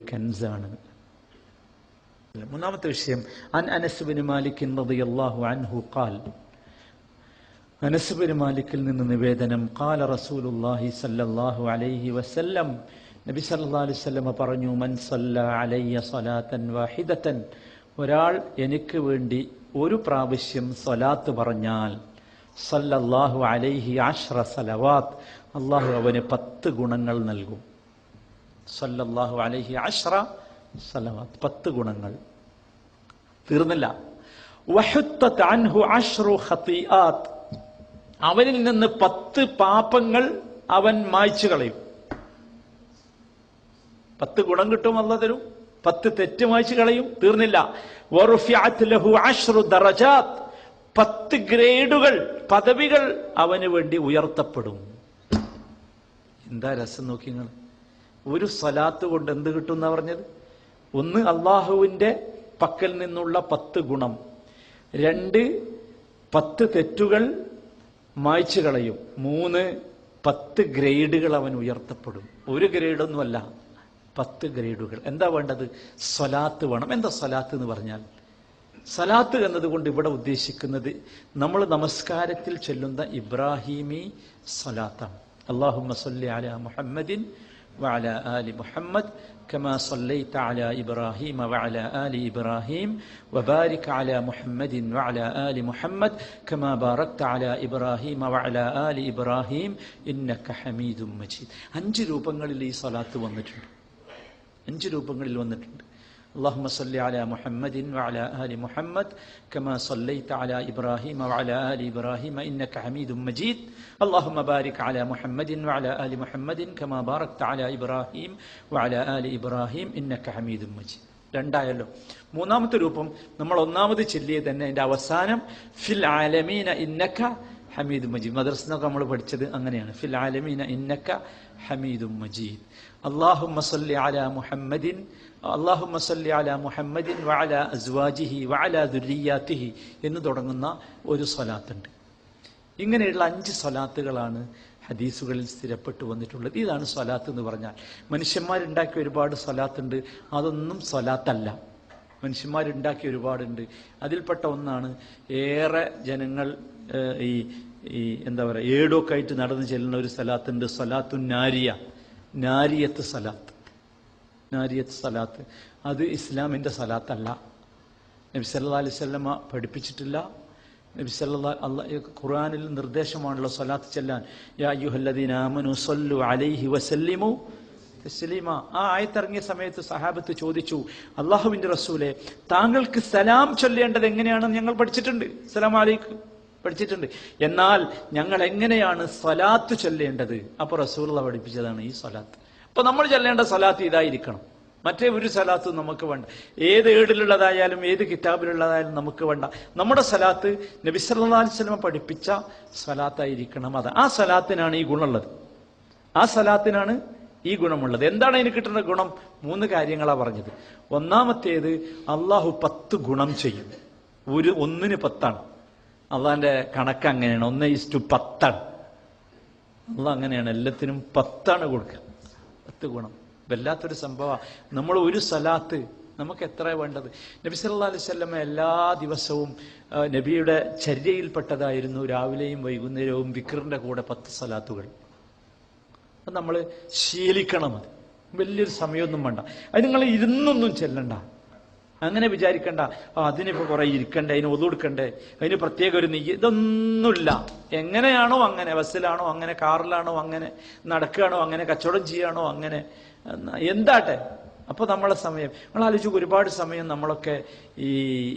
കൻസാണ്. മൂന്നാമത്തെ വിഷയം അൻ അനസുബിന് മാലിക്കിൻ റളിയല്ലാഹു അൻഹു ഖാൽ അനസുബിന് മാലിക്കിൽ നിന്ന് നിവേദനം ഖാല റസൂലുള്ളാഹി സല്ലല്ലാഹു അലൈഹി വസല്ലം നബി സല്ലല്ലാഹു അലൈഹി വസല്ലമ പറഞ്ഞു മൻ സല്ല അലയ്യ സലാതൻ വാഹിദത്തൻ ഒരാൾ എനിക്ക് വേണ്ടി ഒരു പ്രാവശ്യം സ്വലാത്ത് പറഞ്ഞാൽ സല്ലല്ലാഹു അലൈഹി അഷ്റ സലവാത്ത് അള്ളാഹു അവന് പത്ത് ഗുണങ്ങൾ നൽകും. സല്ലല്ലാഹു അലൈഹി അഷ്റ സലവാത്ത് പത്ത് ഗുണങ്ങൾ. തീർന്നില്ല. അവനിൽ നിന്ന് പത്ത് പാപങ്ങൾ അവൻ മായ്ച്ചു കളയും. പത്ത് ഗുണം കിട്ടും അല്ല തരും. പത്ത് തെറ്റ് മായ്ച്ചു കളയും. തീർന്നില്ല. പത്ത് ഗ്രേഡുകൾ പദവികൾ അവന് വേണ്ടി ഉയർത്തപ്പെടും. എന്താ രസം നോക്കി ഒരു സലാത്ത് കൊണ്ട് എന്ത് കിട്ടും എന്നാ പറഞ്ഞത്? ഒന്ന് അള്ളാഹുവിന്റെ പക്കൽ നിന്നുള്ള പത്ത് ഗുണം. രണ്ട് പത്ത് തെറ്റുകൾ മായ്ച്ചു കളയും. മൂന്ന് പത്ത് ഗ്രേഡുകൾ അവൻ ഉയർത്തപ്പെടും. ഒരു ഗ്രേഡൊന്നുമല്ല പത്ത് ഗ്രേഡുകൾ. എന്താ വേണ്ടത്? സ്വലാത്ത് വേണം. എന്താ സ്വലാത്ത് എന്ന് പറഞ്ഞാൽ? സലാത്ത് എന്നതുകൊണ്ട് ഇവിടെ ഉദ്ദേശിക്കുന്നത് നമ്മൾ നമസ്കാരത്തിൽ ചൊല്ലുന്ന ഇബ്രാഹിമി സലാത്താണ് അള്ളാഹു സല്ലി അല മുഹമ്മദിൻ وعلى آل محمد كما صليت على إبراهيم وعلى آل إبراهيم وبارك على محمد وعلى آل محمد كما باركت على إبراهيم وعلى آل إبراهيم إنك حميد مجيد അഞ്ച് രൂപങ്ങളിൽ ഈ സ്വലാത്ത് വന്നിട്ടുണ്ട് അഞ്ച് രൂപങ്ങളിൽ വന്നിട്ടുണ്ട് اللهم صل على محمد وعلى آل محمد كما صليت على إبراهيم وعلى آل إبراهيم إنك حميد مجيد اللهم بارك على محمد وعلى آل محمد كما باركت على إبراهيم وعلى آل إبراهيم إنك حميد مجيد രണ്ടായല്ലോ മൂന്നാമത്തെ രൂപം നമ്മൾ ഒന്നാമത് ചൊല്ലിയത് തന്നെ അതിന്റെ അവസാനം ഫിൽ ആലമീന ഇന്നക്ക ഹമീദ് മജീദ്. മദ്രസിനൊക്കെ നമ്മൾ പഠിച്ചത് അങ്ങനെയാണ്. ഫിൽ ആലമീന ഇന്നക്ക ഹമീദും മജീദ്. അള്ളാഹു മസല്ലി അല മുഹമ്മദിൻ അള്ളാഹു മസല്ലി അല മുഹമ്മദിൻ വഅല അസ്വാജിഹി വഅല ദുരിയാത്തിഹി എന്ന് തുടങ്ങുന്ന ഒരു സ്വലാത്തുണ്ട്. ഇങ്ങനെയുള്ള അഞ്ച് സ്വലാത്തുകളാണ് ഹദീസുകളിൽ സ്ഥിരപ്പെട്ടു വന്നിട്ടുള്ളത്. ഇതാണ് സ്വലാത്ത് എന്ന് പറഞ്ഞാൽ മനുഷ്യന്മാരുണ്ടാക്കിയ ഒരുപാട് സ്വലാത്തുണ്ട്. അതൊന്നും സ്വലാത്തല്ല. മനുഷ്യന്മാരുണ്ടാക്കിയ ഒരുപാടുണ്ട്. അതിൽപ്പെട്ട ഒന്നാണ് ഏറെ ജനങ്ങൾ ഈ ഈ എന്താ പറയുക ഏടൊക്കെ ആയിട്ട് നടന്നു ചെല്ലുന്ന ഒരു സ്ഥലത്തുണ്ട് സലാത്തു നാരിയ. നാരിയത്ത് സലാത്ത്. നാരിയത്ത് സലാത്ത്. അത് ഇസ്ലാമിന്റെ സലാത്തല്ല. നബി സല്ലാ അലൈഹി സ്വല്ലമ പഠിപ്പിച്ചിട്ടില്ല. നബി സല്ലാ അല്ല ഖുർആനിൽ നിർദ്ദേശമാണല്ലോ സലാത്ത് ചെല്ലാൻ. യാ അയ്യുഹല്ലദീന ആമനു സല്ലു അലൈഹി വസല്ലിമു തസ്ലീമ ആ ആയത്തിറങ്ങിയ സമയത്ത് സഹാബത്ത് ചോദിച്ചു അള്ളാഹുവിന്റെ റസൂലെ താങ്കൾക്ക് സലാം ചൊല്ലേണ്ടത് എങ്ങനെയാണെന്ന് ഞങ്ങൾ പഠിച്ചിട്ടുണ്ട്. സലാം അലൈക്കും. പഠിച്ചിട്ടുണ്ട്. എന്നാൽ ഞങ്ങൾ എങ്ങനെയാണ് സ്വലാത്ത് ചൊല്ലേണ്ടത്? അപ്പൊ റസൂലുള്ള പഠിപ്പിച്ചതാണ് ഈ സ്വലാത്ത്. അപ്പൊ നമ്മൾ ചൊല്ലേണ്ട സ്വലാത്ത് ഇതായിരിക്കണം. മറ്റേ ഒരു സലാത്തും നമുക്ക് വേണ്ട. ഏത് ഏടിലുള്ളതായാലും ഏത് കിതാബിലുള്ളതായാലും നമുക്ക് വേണ്ട. നമ്മുടെ സലാത്ത് നബി അലൈഹി വസല്ലം പഠിപ്പിച്ച സ്വലാത്തായിരിക്കണം അത്. ആ സലാത്തിനാണ് ഈ ഗുണമുള്ളത്. ആ സലാത്തിനാണ് ഈ ഗുണമുള്ളത്. എന്താണ് അതിന് കിട്ടുന്ന ഗുണം? മൂന്ന് കാര്യങ്ങളാണ് പറഞ്ഞത്. ഒന്നാമത്തേത് അള്ളാഹു പത്ത് ഗുണം ചെയ്യും. ഒരു ഒന്നിന് പത്താണ്. അള്ളാന്റെ കണക്ക് അങ്ങനെയാണ്. ഒന്ന് ഇസ്റ്റു പത്താണ്. അള്ളാഹ് അങ്ങനെയാണ്. എല്ലാത്തിനും പത്താണ് കൊടുക്കുക. പത്ത് ഗുണം. വല്ലാത്തൊരു സംഭവമാണ് നമ്മൾ ഒരു സലാത്ത് നമുക്ക് എത്ര വേണ്ടത്? നബി സല്ലാ അലൈഹി വസല്ലമ എല്ലാ ദിവസവും നബിയുടെ ചര്യയിൽപ്പെട്ടതായിരുന്നു രാവിലെയും വൈകുന്നേരവും വിക്റിന്റെ കൂടെ പത്ത് സലാത്തുകൾ. അത് നമ്മൾ ശീലിക്കണം അത്. വലിയൊരു സമയമൊന്നും വേണ്ട. അത് നിങ്ങൾ ഇരുന്നൊന്നും ചെല്ലണ്ട. അങ്ങനെ വിചാരിക്കണ്ട. ആ അതിനിപ്പോ കുറെ ഇരിക്കണ്ടേ അതിന് ഒതുകൊടുക്കണ്ടേ അതിന് പ്രത്യേക ഒരു നെയ്യ് ഇതൊന്നുമില്ല. എങ്ങനെയാണോ അങ്ങനെ ബസ്സിലാണോ അങ്ങനെ കാറിലാണോ അങ്ങനെ നടക്കുകയാണോ അങ്ങനെ കച്ചവടം ചെയ്യാണോ അങ്ങനെ എന്താട്ടെ? അപ്പൊ നമ്മളെ സമയം നമ്മൾ ആലോചിച്ചു ഒരുപാട് സമയം നമ്മളൊക്കെ ഈ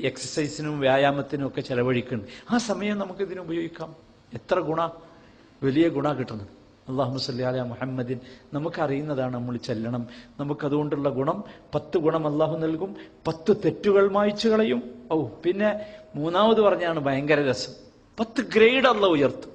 എക്സസൈസിനും വ്യായാമത്തിനും ഒക്കെ ചെലവഴിക്കുന്നുണ്ട്. ആ സമയം നമുക്ക് ഇതിന് ഉപയോഗിക്കാം. എത്ര ഗുണ? വലിയ ഗുണ കിട്ടുന്നത്. അള്ളാഹു സല്ലി മുഹമ്മദിൻ. നമുക്കറിയുന്നതാണ് നമ്മൾ ചെല്ലണം. നമുക്കതുകൊണ്ടുള്ള ഗുണം പത്ത് ഗുണം അള്ളാഹു നൽകും. പത്ത് തെറ്റുകൾ മായ്ച്ചു കളയും. ഓ പിന്നെ മൂന്നാമത് പറഞ്ഞാണ് ഭയങ്കര രസം. പത്ത് ഗ്രേഡ് അല്ല ഉയർത്തും.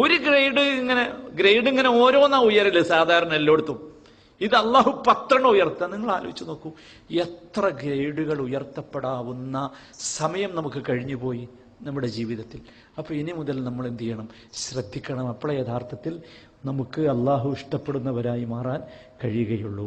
ഒരു ഗ്രേഡ് ഇങ്ങനെ ഗ്രേഡ് ഇങ്ങനെ ഓരോന്നാ ഉയരൽ സാധാരണ എല്ലായിടത്തും. ഇത് അള്ളാഹു പത്തെണ്ണം ഉയർത്താൻ നിങ്ങൾ ആലോചിച്ച് നോക്കൂ. എത്ര ഗ്രേഡുകൾ ഉയർത്തപ്പെടാവുന്ന സമയം നമുക്ക് കഴിഞ്ഞു പോയി നമ്മുടെ ജീവിതത്തിൽ. അപ്പോൾ ഇനി മുതൽ നമ്മൾ എന്ത് ചെയ്യണം? ശ്രദ്ധിക്കണം. അപ്പോഴേ യഥാർത്ഥത്തിൽ നമുക്ക് അള്ളാഹു ഇഷ്ടപ്പെടുന്നവരായി മാറാൻ കഴിയുകയുള്ളൂ.